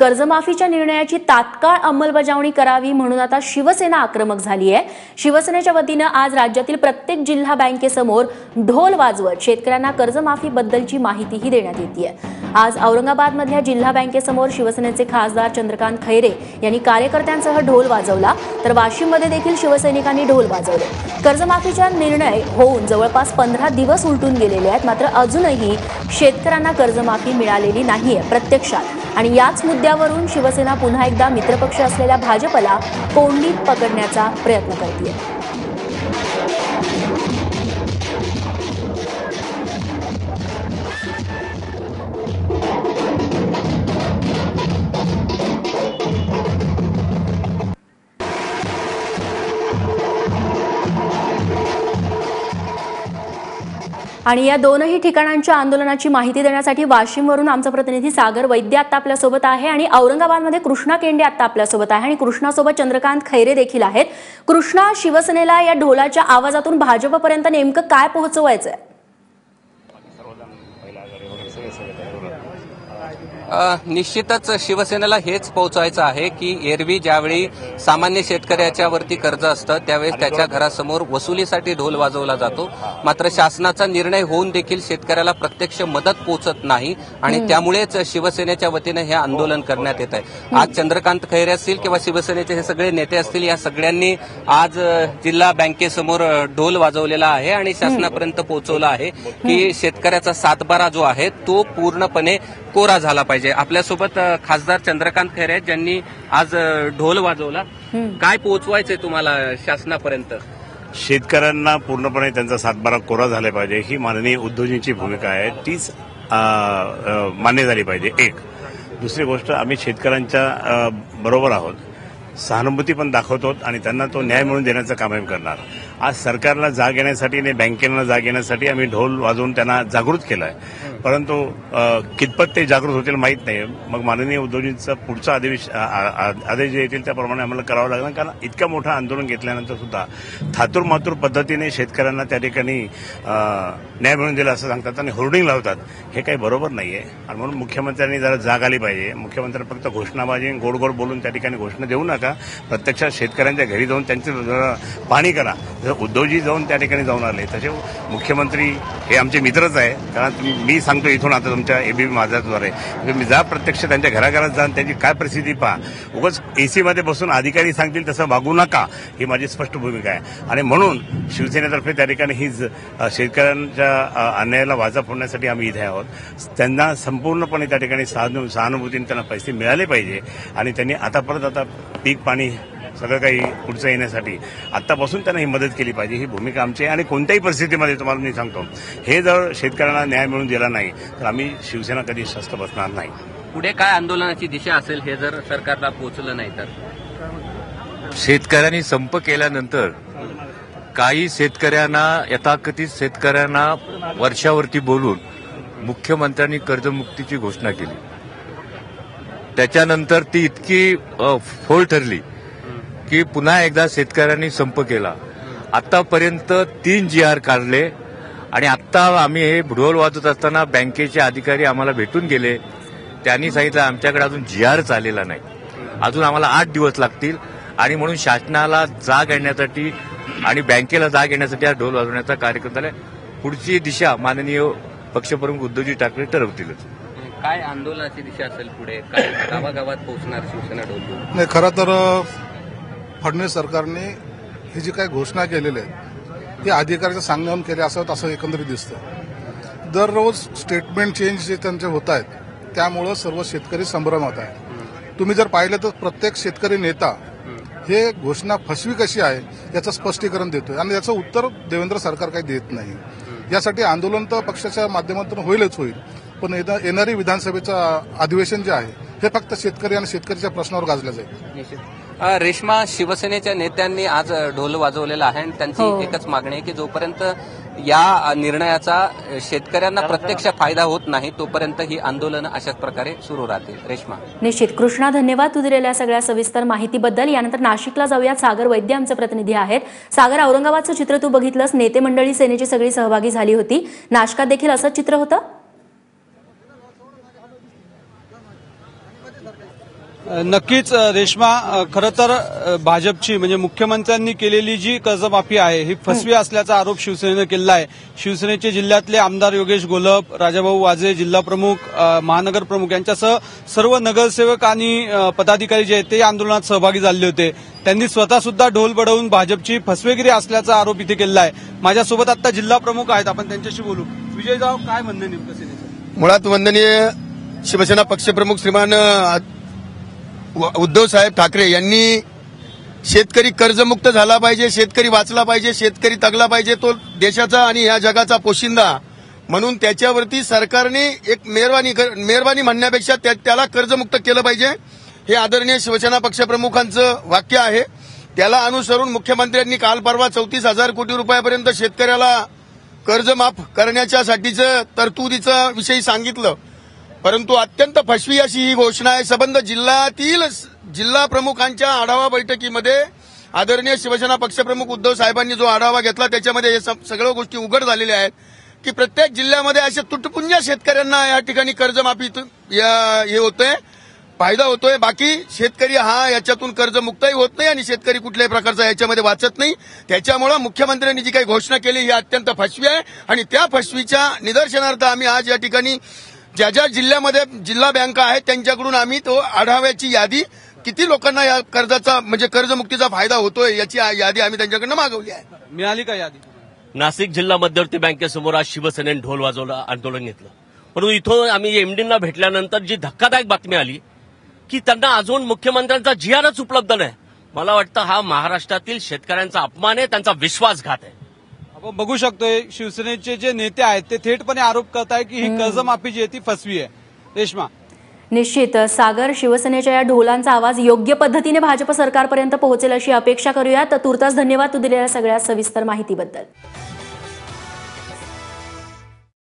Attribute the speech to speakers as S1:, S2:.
S1: कर्जमाफीच्या निर्णयाची तात्काळ अंमलबजावणी करावी म्हणून आता शिवसेना आक्रमक झाली आहे शिवसेनेच्या वतीनं आज राज्यातील प्रत्येक जिल्हा बँकेसमोर ढोल वाजवत शेतकऱ्यांना कर्जमाफीबद्दलची माहितीही देण्यात येते आज औरंगाबादमधल्या जिल्हा बँकेसमोर शिवसेनेचे खासदार चंद्रकांत खैरे यांनी कार्यकर्त्यांसह ढोल वाजवला तर वाशिममध्ये देखील शिवसैनिकांनी ढोल वाजवले. कर्जमाफीचा निर्णय होऊन जवळपास पंधरा दिवस उलटून गेलेले आहेत मात्र अजूनही शेतकऱ्यांना कर्जमाफी मिळालेली नाहीये प्रत्यक्षात. आणि याच मुद्द्यावरून शिवसेना पुन्हा एकदा मित्रपक्ष असलेल्या भाजपला कोंडीत पकडण्याचा प्रयत्न करते आणि या दोनही ठिकाणांच्या आंदोलनाची माहिती देण्यासाठी वाशिमवरून आमचा प्रतिनिधी सागर वैद्य आता आपल्यासोबत आहे आणि औरंगाबादमध्ये कृष्णा केंडे आता आपल्यासोबत आहे. आणि कृष्णासोबत चंद्रकांत खैरे देखील आहेत. कृष्णा शिवसेनेला या ढोलाच्या आवाजातून भाजपपर्यंत नेमकं काय पोहोचवायचं
S2: आहे निश्चितच शिवसेनेला हेच पोहोचवायचं आहे की एरवी ज्यावेळी सामान्य शेतकऱ्याच्या वरती कर्ज असतं त्यावेळेस त्याच्या घरासमोर वसुलीसाठी ढोल वाजवला जातो. मात्र शासनाचा निर्णय होऊन देखील शेतकऱ्याला प्रत्यक्ष मदत पोहोचत नाही आणि त्यामुळेच शिवसेनेच्या वतीनं हे आंदोलन करण्यात येत आहे. आज चंद्रकांत खैरे असतील किंवा शिवसेनेचे हे सगळे नेते असतील या सगळ्यांनी आज जिल्हा बँकेसमोर ढोल वाजवलेला आहे आणि शासनापर्यंत पोहोचवला आहे की शेतकऱ्याचा सातबारा जो आहे तो पूर्णपणे कोरा झाला पाहिजे. आपल्यासोबत अ, खासदार चंद्रकांत खैरे आहेत, ज्यांनी आज ढोल वाजवला. काय पोहोचवायचंय तुम्हाला शासनापर्यंत?
S3: शेतकऱ्यांना पूर्णपणे त्यांचा सातबारा कोरा झाला पाहिजे. ही माननीय उद्योजींची भूमिका आहे. तीच मान्य झाली पाहिजे. एक. दुसरी गोष्ट आम्ही शेतकऱ्यांच्या बरोबर आहोत. सहानुभूती पण दाखवतो आणि त्यांना तो न्याय मिळवून देण्याचं काम आम्ही करणार. आज सरकारला जाग येण्यासाठी आणि बँकेला जाग येण्यासाठी आम्ही ढोल वाजवून त्यांना जागृत केलं आहे परंतु कितपत ते जागृत होतील माहीत नाही. मग माननीय उद्योजींचं पुढचा आदेश आ- आदेश जे येतील त्याप्रमाणे आम्हाला करावं लागणार. कारण इतकं मोठं आंदोलन घेतल्यानंतर सुद्धा थातूर मातूर पद्धतीने शेतकऱ्यांना त्या ठिकाणी न्याय मिळून दिला असं सांगतात आणि होर्डिंग लावतात. हे काही बरोबर नाहीये. आणि म्हणून मुख्यमंत्र्यांनी जरा जाग आली पाहिजे. मुख्यमंत्र्यांनी फक्त घोषणाबाजी गोड गोड बोलून त्या ठिकाणी घोषणा देऊ नका. प्रत्यक्षात शेतकऱ्यांच्या घरी जाऊन त्यांचं पाणी करा. उद्धवजी जाऊन त्या ठिकाणी जाऊन आले. तसे मुख्यमंत्री हे आमचे मित्रच आहे. कारण मी सांगतो इथून आता तुमच्या एबीपी माझ्याद्वारे तुम्ही जा प्रत्यक्ष त्यांच्या घराघरात जाऊन त्यांची काय परिस्थिती पहा. उगाच एसीमध्ये बसून अधिकारी सांगतील तसं वागू नका ही माझी स्पष्ट भूमिका आहे. आणि म्हणून शिवसेनेतर्फे त्या ठिकाणी ही ज- शेतकऱ्यांच्या अन्यायाला वाचा फोडण्यासाठी आम्ही इथे आहोत. त्यांना संपूर्णपणे त्या ठिकाणी सहानु- सहानुभूतीने त्यांना पैसे मिळाले पाहिजे. आणि त्यांनी आता परत आता पीक पाणी सगळं काही पुढचं येण्यासाठी. आतापासून त्यांना ही मदत केली पाहिजे ही भूमिका आमची आहे. आणि कोणत्याही परिस्थितीमध्ये तुम्हाला मी सांगतो हे जर शेतकऱ्यांना न्याय मिळून दिला नाही तर आम्ही शिवसेना कधी स्वस्त बसणार नाही.
S2: पुढे काय आंदोलनाची दिशा असेल हे जर सरकारला पोहोचलं नाही तर?
S4: शेतकऱ्यांनी संप केल्यानंतर काही शेतकऱ्यांना यथाकथित शेतकऱ्यांना वर्षावरती बोलून मुख्यमंत्र्यांनी कर्जमुक्तीची घोषणा केली. त्याच्यानंतर ती इतकी अ, फोल ठरली की पुन्हा एकदा शेतकऱ्यांनी संप केला. आतापर्यंत तीन जी आर काढले आणि आत्ता आम्ही हे ढोल वाजत असताना बँकेचे अधिकारी आम्हाला भेटून गेले. त्यांनी सांगितलं आमच्याकडे अजून जी आरच आलेला नाही. अजून आम्हाला आठ दिवस लागतील आणि म्हणून शासनाला जाग येण्यासाठी आणि बँकेला जाग येण्यासाठी हा ढोल वाजवण्याचा कार्यक्रम झाला पुढची दिशा माननीय पक्षप्रमुख उद्धवजी ठाकरे ठरवतीलच
S2: काय आंदोलनाची दिशा असेल पुढे? काय गावागावात पोहोचणार शिवसेना ढोल?
S5: नाही खरं तर फडणवीस सरकारने ही जी काही घोषणा केलेली आहे ती अधिकाऱ्याच्या सांगण्याहून केली असावं असं एकंदरीत दिसतं दररोज स्टेटमेंट चेंज जे त्यांचे होत आहेत त्यामुळं सर्व शेतकरी संभ्रमात आहे तुम्ही जर पाहिलं तर प्रत्येक शेतकरी नेता हे घोषणा फसवी कशी आहे याचं स्पष्टीकरण देतोय. आणि याचं उत्तर देवेंद्र सरकार काही देत नाही. यासाठी आंदोलन तर पक्षाच्या माध्यमातून होईलच होईल. पण येणारी विधानसभेचं अधिवेशन जे आहे हे फक्त शेतकरी आणि शेतकऱ्याच्या प्रश्नावर गाजलं जाईल.
S2: रेश्मा शिवसेनेच्या नेत्यांनी आज ढोल वाजवलेला आहे आणि त्यांची
S1: हो.
S2: एकच मागणी आहे की जोपर्यंत या निर्णयाचा शेतकऱ्यांना प्रत्यक्ष फायदा होत नाही तोपर्यंत ही आंदोलन अशाच प्रकारे सुरू राहतील. रेश्मा.
S1: निश्चित. कृष्णा धन्यवाद तू दिलेल्या सगळ्या सविस्तर माहितीबद्दल. यानंतर नाशिकला जाऊयात. सागर वैद्य आमचे प्रतिनिधी आहेत. सागर औरंगाबादचं चित्र तू बघितलंस. नेते मंडळी सेनेची सगळी सहभागी झाली होती. नाशकात देखील असंच चित्र होतं?
S6: नक्कीच रेश्मा खरं तर भाजपची म्हणजे मुख्यमंत्र्यांनी केलेली जी कर्जमाफी आहे ही फसवी असल्याचा आरोप शिवसेनेनं केला आहे. शिवसेनेचे जिल्ह्यातले आमदार योगेश घोलप राजाभाऊ वाजे जिल्हा प्रमुख महानगर प्रमुख यांच्यासह सर्व नगरसेवक आणि पदाधिकारी जे आहेत ते या आंदोलनात सहभागी झाले होते. त्यांनी स्वतः सुद्धा ढोल बडवून भाजपची फसवेगिरी असल्याचा आरोप इथे केला आहे. माझ्यासोबत आता जिल्हा प्रमुख आहेत. आपण त्यांच्याशी बोलू. विजयराव काय म्हणणं नेमकं
S7: मुळात वंदनीय शिवसेना पक्षप्रमुख श्रीमान उद्धव साहेब ठाकरे यांनी शेतकरी कर्जमुक्त झाला पाहिजे शेतकरी वाचला पाहिजे शेतकरी तगला पाहिजे तो देशाचा आणि या जगाचा पोशिंदा. म्हणून त्याच्यावरती सरकारने एक मेहरबानी कर- मेहरबानी म्हणण्यापेक्षा त्या- त्याला कर्जमुक्त केलं पाहिजे. हे आदरणीय शिवसेना पक्षप्रमुखांचं वाक्य आहे. त्याला अनुसरून मुख्यमंत्र्यांनी काल परवा चौतीस हजार कोटी रुपयापर्यंत शेतकऱ्याला कर्जमाफ करण्याच्यासाठीचं तरतुदीचा विषयी सांगितलं. परंतु अत्यंत फसवी अशी ही घोषणा आहे. संबंध जिल्ह्यातील जिल्हा प्रमुखांच्या आढावा बैठकीमध्ये आदरणीय शिवसेना पक्षप्रमुख उद्धव साहेबांनी जो आढावा घेतला त्याच्यामध्ये हे सगळ्या गोष्टी उघड झालेल्या आहेत की प्रत्येक जिल्ह्यामध्ये अशा तुटपुंज शेतकऱ्यांना या ठिकाणी कर्जमाफी या- हे होतंय फायदा होतोय. बाकी शेतकरी हा याच्यातून कर्जमुक्तही होत नाही आणि शेतकरी कुठल्याही प्रकारचा याच्यामध्ये वाचत नाही. त्याच्यामुळं मुख्यमंत्र्यांनी जी काही घोषणा केली ही अत्यंत फसवी आहे. आणि त्या फसवीच्या निदर्शनार्थ आम्ही आज या ठिकाणी ज्या ज्या जिल्ह्यामध्ये जिल्हा बँका आहेत त्यांच्याकडून आम्ही तो आढाव्याची यादी किती लोकांना या कर्जाचा म्हणजे कर्जमुक्तीचा फायदा होतोय याची यादी आम्ही त्यांच्याकडनं मागवली आहे.
S6: मिळाली का यादी?
S8: नाशिक जिल्हा मध्यवर्ती बँकेसमोर आज शिवसेनेने ढोल वाजवलं आंदोलन घेतलं. परंतु इथं आम्ही एमडींना भेटल्यानंतर जी धक्कादायक बातमी आली की त्यांना अजून मुख्यमंत्र्यांचा जीआरच उपलब्ध नाही. मला वाटतं हा महाराष्ट्रातील शेतकऱ्यांचा अपमान आहे त्यांचा विश्वासघात आहे.
S6: आपण बघू शकतोय शिवसेनेचे जे नेते आहेत ते थेटपणे आरोप करताय की ही कर्जमाफी जी आहे ती फसवी आहे. रेश्मा.
S1: निश्चित. सागर शिवसेनेच्या या ढोलांचा आवाज योग्य पद्धतीने भाजप सरकारपर्यंत पोहोचेल अशी अपेक्षा करूयात. तुर्तास धन्यवाद तू दिलेल्या सगळ्या सविस्तर माहितीबद्दल.